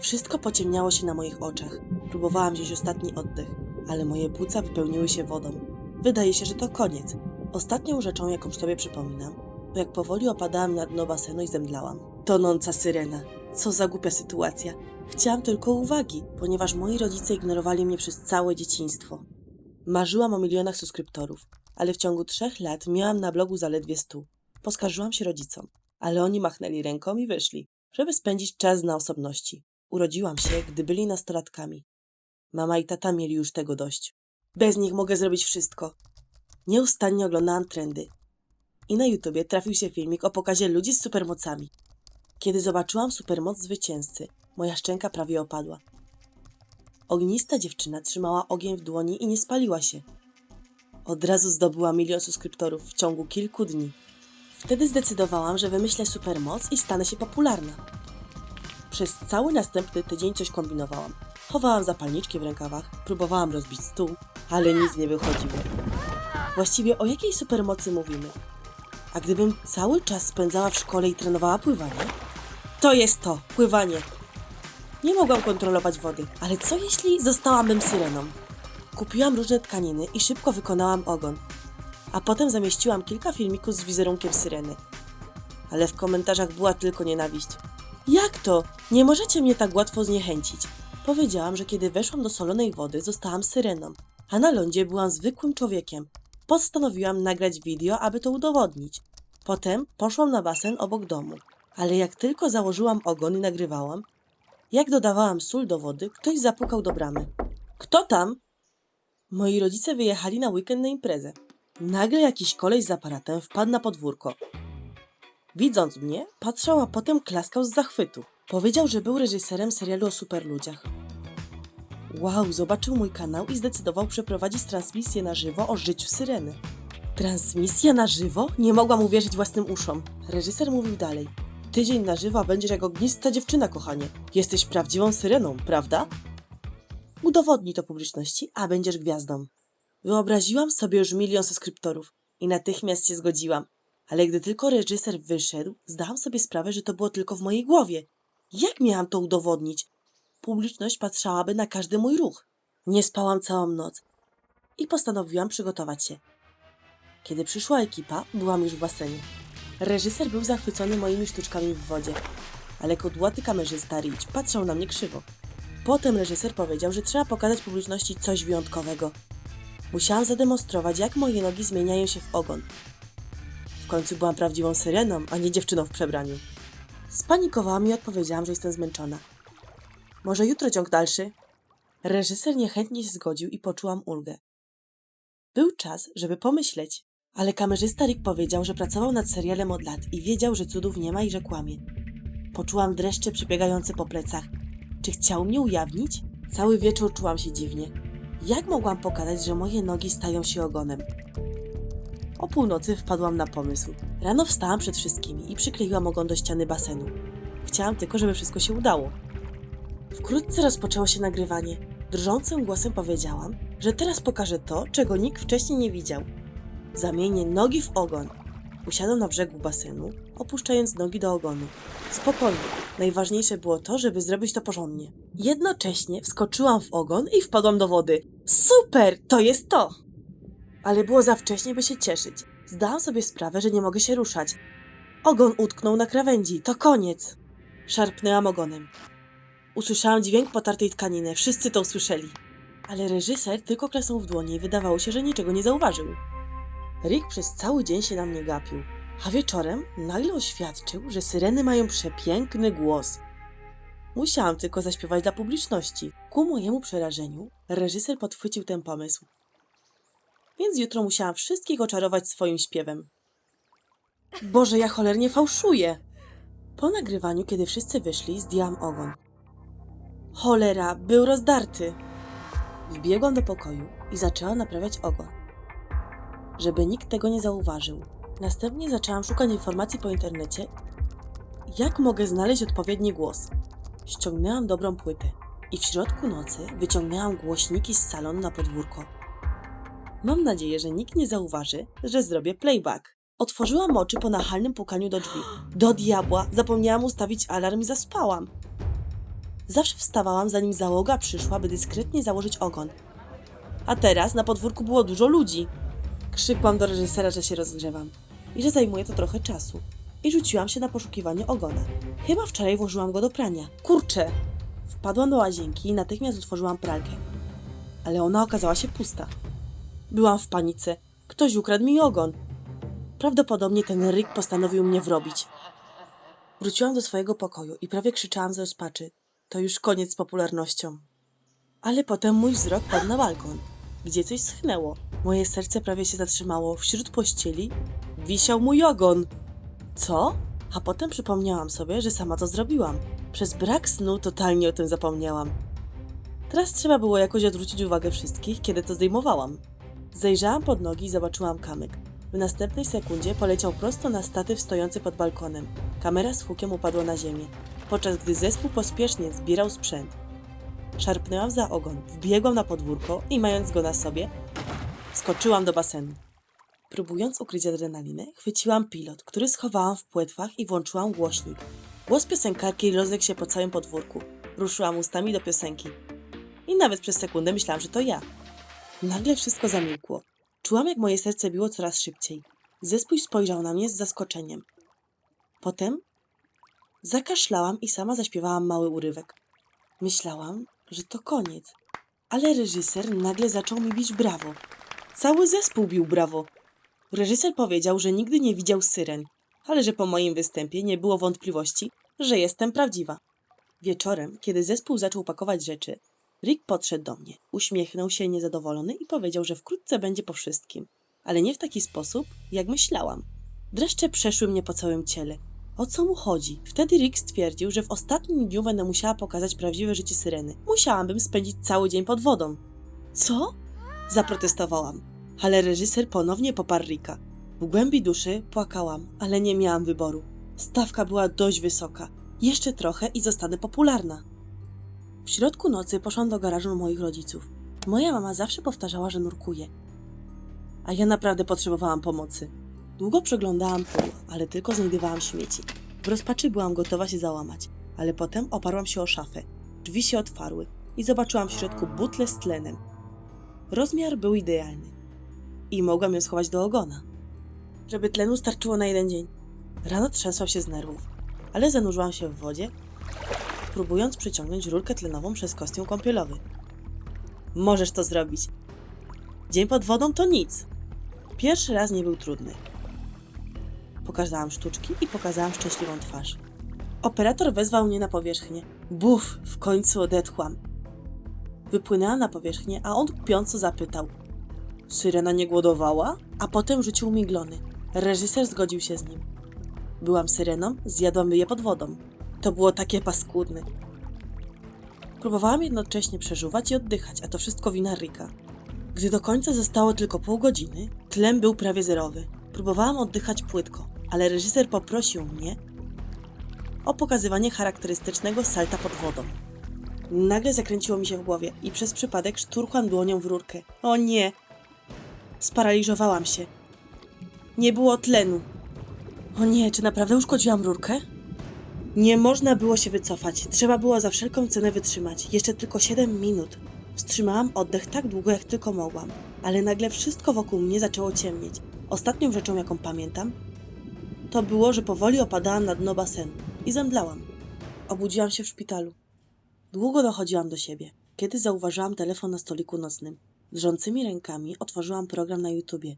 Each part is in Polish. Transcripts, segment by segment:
Wszystko pociemniało się na moich oczach. Próbowałam wziąć ostatni oddech, ale moje płuca wypełniły się wodą. Wydaje się, że to koniec. Ostatnią rzeczą, jaką sobie przypominam, to jak powoli opadałam na dno basenu i zemdlałam. Tonąca syrena. Co za głupia sytuacja. Chciałam tylko uwagi, ponieważ moi rodzice ignorowali mnie przez całe dzieciństwo. Marzyłam o milionach subskryptorów, ale w ciągu trzech lat miałam na blogu zaledwie stu. Poskarżyłam się rodzicom, ale oni machnęli ręką i wyszli, żeby spędzić czas na osobności. Urodziłam się, gdy byli nastolatkami. Mama i tata mieli już tego dość. Bez nich mogę zrobić wszystko. Nieustannie oglądałam trendy. I na YouTubie trafił się filmik o pokazie ludzi z supermocami. Kiedy zobaczyłam supermoc zwycięzcy, moja szczęka prawie opadła. Ognista dziewczyna trzymała ogień w dłoni i nie spaliła się. Od razu zdobyła milion subskryptorów w ciągu kilku dni. Wtedy zdecydowałam, że wymyślę supermoc i stanę się popularna. Przez cały następny tydzień coś kombinowałam. Chowałam zapalniczki w rękawach, próbowałam rozbić stół, ale nic nie wychodziło. Właściwie o jakiej supermocy mówimy? A gdybym cały czas spędzała w szkole i trenowała pływanie? To jest to, pływanie. Nie mogłam kontrolować wody, ale co jeśli zostałabym syreną? Kupiłam różne tkaniny i szybko wykonałam ogon. A potem zamieściłam kilka filmików z wizerunkiem syreny. Ale w komentarzach była tylko nienawiść. Jak to? Nie możecie mnie tak łatwo zniechęcić. Powiedziałam, że kiedy weszłam do solonej wody, zostałam syreną, a na lądzie byłam zwykłym człowiekiem. Postanowiłam nagrać video, aby to udowodnić. Potem poszłam na basen obok domu, ale jak tylko założyłam ogon i nagrywałam, jak dodawałam sól do wody, ktoś zapukał do bramy. Kto tam? Moi rodzice wyjechali na weekend na imprezę. Nagle jakiś koleś z aparatem wpadł na podwórko. Widząc mnie, patrzał, a potem klaskał z zachwytu. Powiedział, że był reżyserem serialu o superludziach. Wow, zobaczył mój kanał i zdecydował przeprowadzić transmisję na żywo o życiu syreny. Transmisja na żywo? Nie mogłam uwierzyć własnym uszom. Reżyser mówił dalej. Tydzień na żywo będziesz jak ognista dziewczyna, kochanie. Jesteś prawdziwą syreną, prawda? Udowodnij to publiczności, a będziesz gwiazdą. Wyobraziłam sobie już milion subskryptorów i natychmiast się zgodziłam. Ale gdy tylko reżyser wyszedł, zdałam sobie sprawę, że to było tylko w mojej głowie. Jak miałam to udowodnić? Publiczność patrzałaby na każdy mój ruch. Nie spałam całą noc i postanowiłam przygotować się. Kiedy przyszła ekipa, byłam już w basenie. Reżyser był zachwycony moimi sztuczkami w wodzie, ale kudłaty kamerzysta Rich patrzał na mnie krzywo. Potem reżyser powiedział, że trzeba pokazać publiczności coś wyjątkowego. Musiałam zademonstrować, jak moje nogi zmieniają się w ogon. Końcu byłam prawdziwą syreną, a nie dziewczyną w przebraniu. Spanikowałam i odpowiedziałam, że jestem zmęczona. Może jutro ciąg dalszy? Reżyser niechętnie się zgodził i poczułam ulgę. Był czas, żeby pomyśleć, ale kamerzysta Rick powiedział, że pracował nad serialem od lat i wiedział, że cudów nie ma i że kłamie. Poczułam dreszcze przebiegające po plecach. Czy chciał mnie ujawnić? Cały wieczór czułam się dziwnie. Jak mogłam pokazać, że moje nogi stają się ogonem? O północy wpadłam na pomysł. Rano wstałam przed wszystkimi i przykleiłam ogon do ściany basenu. Chciałam tylko, żeby wszystko się udało. Wkrótce rozpoczęło się nagrywanie. Drżącym głosem powiedziałam, że teraz pokażę to, czego nikt wcześniej nie widział. Zamienię nogi w ogon. Usiadłam na brzegu basenu, opuszczając nogi do ogonu. Spokojnie. Najważniejsze było to, żeby zrobić to porządnie. Jednocześnie wskoczyłam w ogon i wpadłam do wody. Super! To jest to! Ale było za wcześnie, by się cieszyć. Zdałam sobie sprawę, że nie mogę się ruszać. Ogon utknął na krawędzi. To koniec. Szarpnęłam ogonem. Usłyszałam dźwięk potartej tkaniny. Wszyscy to usłyszeli. Ale reżyser tylko klasnął w dłonie i wydawało się, że niczego nie zauważył. Rick przez cały dzień się na mnie gapił, a wieczorem nagle oświadczył, że syreny mają przepiękny głos. Musiałam tylko zaśpiewać dla publiczności. Ku mojemu przerażeniu, reżyser podchwycił ten pomysł. Więc jutro musiałam wszystkich oczarować swoim śpiewem. Boże, ja cholernie fałszuję! Po nagrywaniu, kiedy wszyscy wyszli, zdjęłam ogon. Cholera, był rozdarty. Wbiegłam do pokoju i zaczęłam naprawiać ogon. Żeby nikt tego nie zauważył. Następnie zaczęłam szukać informacji po internecie, jak mogę znaleźć odpowiedni głos. Ściągnęłam dobrą płytę i w środku nocy wyciągnęłam głośniki z salonu na podwórko. Mam nadzieję, że nikt nie zauważy, że zrobię playback. Otworzyłam oczy po nachalnym pukaniu do drzwi. Do diabła! Zapomniałam ustawić alarm i zaspałam. Zawsze wstawałam, zanim załoga przyszła, by dyskretnie założyć ogon. A teraz na podwórku było dużo ludzi. Krzykłam do reżysera, że się rozgrzewam i że zajmuje to trochę czasu. I rzuciłam się na poszukiwanie ogona. Chyba wczoraj włożyłam go do prania. Kurczę! Wpadłam do łazienki i natychmiast otworzyłam pralkę. Ale ona okazała się pusta. Byłam w panice. Ktoś ukradł mi ogon. Prawdopodobnie ten ryk postanowił mnie wrobić. Wróciłam do swojego pokoju i prawie krzyczałam ze rozpaczy. To już koniec z popularnością. Ale potem mój wzrok padł na balkon, gdzie coś schnęło. Moje serce prawie się zatrzymało. Wśród pościeli wisiał mój ogon. Co? A potem przypomniałam sobie, że sama to zrobiłam. Przez brak snu totalnie o tym zapomniałam. Teraz trzeba było jakoś odwrócić uwagę wszystkich, kiedy to zdejmowałam. Zajrzałam pod nogi i zobaczyłam kamyk. W następnej sekundzie poleciał prosto na statyw stojący pod balkonem. Kamera z hukiem upadła na ziemię, podczas gdy zespół pospiesznie zbierał sprzęt. Szarpnęłam za ogon, wbiegłam na podwórko i mając go na sobie, skoczyłam do basenu. Próbując ukryć adrenalinę, chwyciłam pilot, który schowałam w płetwach i włączyłam głośnik. Głos piosenkarki rozległ się po całym podwórku. Ruszyłam ustami do piosenki. I nawet przez sekundę myślałam, że to ja. Nagle wszystko zamilkło. Czułam, jak moje serce biło coraz szybciej. Zespół spojrzał na mnie z zaskoczeniem. Potem zakaszlałam i sama zaśpiewałam mały urywek. Myślałam, że to koniec. Ale reżyser nagle zaczął mi bić brawo. Cały zespół bił brawo. Reżyser powiedział, że nigdy nie widział syren, ale że po moim występie nie było wątpliwości, że jestem prawdziwa. Wieczorem, kiedy zespół zaczął pakować rzeczy, Rick podszedł do mnie, uśmiechnął się niezadowolony i powiedział, że wkrótce będzie po wszystkim, ale nie w taki sposób, jak myślałam. Dreszcze przeszły mnie po całym ciele. O co mu chodzi? Wtedy Rick stwierdził, że w ostatnim dniu będę musiała pokazać prawdziwe życie syreny. Musiałabym spędzić cały dzień pod wodą. Co? Zaprotestowałam, ale reżyser ponownie poparł Ricka. W głębi duszy płakałam, ale nie miałam wyboru. Stawka była dość wysoka. Jeszcze trochę i zostanę popularna. W środku nocy poszłam do garażu moich rodziców. Moja mama zawsze powtarzała, że nurkuje. A ja naprawdę potrzebowałam pomocy. Długo przeglądałam pół, ale tylko znajdowałam śmieci. W rozpaczy byłam gotowa się załamać, ale potem oparłam się o szafę. Drzwi się otwarły i zobaczyłam w środku butlę z tlenem. Rozmiar był idealny i mogłam ją schować do ogona, żeby tlenu starczyło na jeden dzień. Rano trzęsłam się z nerwów, ale zanurzyłam się w wodzie, próbując przyciągnąć rurkę tlenową przez kostium kąpielowy. Możesz to zrobić. Dzień pod wodą to nic. Pierwszy raz nie był trudny. Pokazałam sztuczki i pokazałam szczęśliwą twarz. Operator wezwał mnie na powierzchnię. Buf, w końcu odetchłam. Wypłynęłam na powierzchnię, a on kpiąco zapytał. Syrena nie głodowała? A potem rzucił mi glony. Reżyser zgodził się z nim. Byłam syreną, zjadłam je pod wodą. To było takie paskudne. Próbowałam jednocześnie przeżuwać i oddychać, a to wszystko wina Rika. Gdy do końca zostało tylko pół godziny, tlen był prawie zerowy. Próbowałam oddychać płytko, ale reżyser poprosił mnie o pokazywanie charakterystycznego salta pod wodą. Nagle zakręciło mi się w głowie i przez przypadek szturchłam dłonią w rurkę. O nie! Sparaliżowałam się. Nie było tlenu. O nie, czy naprawdę uszkodziłam rurkę? Nie można było się wycofać. Trzeba było za wszelką cenę wytrzymać. Jeszcze tylko 7 minut. Wstrzymałam oddech tak długo, jak tylko mogłam. Ale nagle wszystko wokół mnie zaczęło ciemnieć. Ostatnią rzeczą, jaką pamiętam, to było, że powoli opadałam na dno basenu i zemdlałam. Obudziłam się w szpitalu. Długo dochodziłam do siebie, kiedy zauważyłam telefon na stoliku nocnym. Drżącymi rękami otworzyłam program na YouTubie.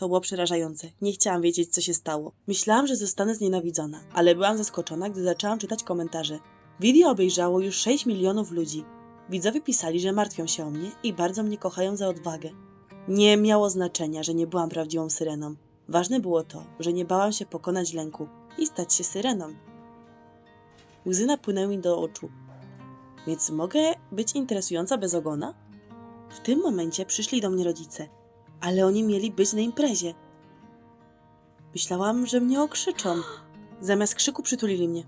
To było przerażające. Nie chciałam wiedzieć, co się stało. Myślałam, że zostanę znienawidzona, ale byłam zaskoczona, gdy zaczęłam czytać komentarze. Video obejrzało już 6 milionów ludzi. Widzowie pisali, że martwią się o mnie i bardzo mnie kochają za odwagę. Nie miało znaczenia, że nie byłam prawdziwą syreną. Ważne było to, że nie bałam się pokonać lęku i stać się syreną. Łzy napłynęły mi do oczu. Więc mogę być interesująca bez ogona? W tym momencie przyszli do mnie rodzice, ale oni mieli być na imprezie. Myślałam, że mnie okrzyczą. Zamiast krzyku przytulili mnie.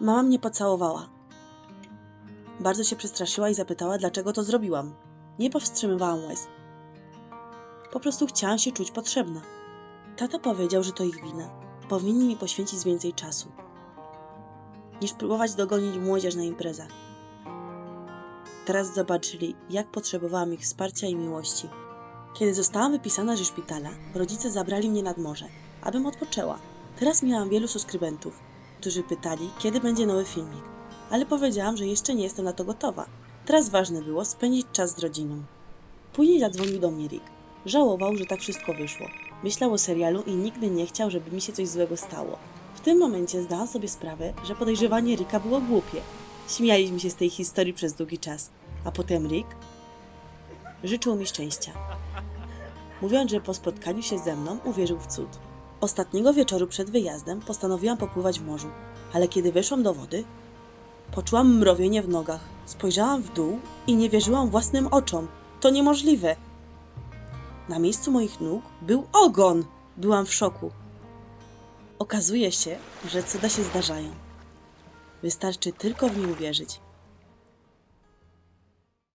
Mama mnie pocałowała. Bardzo się przestraszyła i zapytała, dlaczego to zrobiłam. Nie powstrzymywałam łez. Po prostu chciałam się czuć potrzebna. Tata powiedział, że to ich wina. Powinni mi poświęcić więcej czasu. niż próbować dogonić młodzież na imprezach. Teraz zobaczyli, jak potrzebowałam ich wsparcia i miłości. Kiedy zostałam wypisana ze szpitala, rodzice zabrali mnie nad morze, abym odpoczęła. Teraz miałam wielu subskrybentów, którzy pytali, kiedy będzie nowy filmik, ale powiedziałam, że jeszcze nie jestem na to gotowa. Teraz ważne było spędzić czas z rodziną. Później zadzwonił do mnie Rick. Żałował, że tak wszystko wyszło. Myślał o serialu i nigdy nie chciał, żeby mi się coś złego stało. W tym momencie zdałam sobie sprawę, że podejrzewanie Ricka było głupie. Śmialiśmy się z tej historii przez długi czas, a potem Rick życzył mi szczęścia. Mówiąc, że po spotkaniu się ze mną uwierzył w cud. Ostatniego wieczoru przed wyjazdem postanowiłam popływać w morzu, ale kiedy weszłam do wody, poczułam mrowienie w nogach. Spojrzałam w dół i nie wierzyłam własnym oczom. To niemożliwe. Na miejscu moich nóg był ogon. Byłam w szoku. Okazuje się, że cuda się zdarzają. Wystarczy tylko w nie uwierzyć.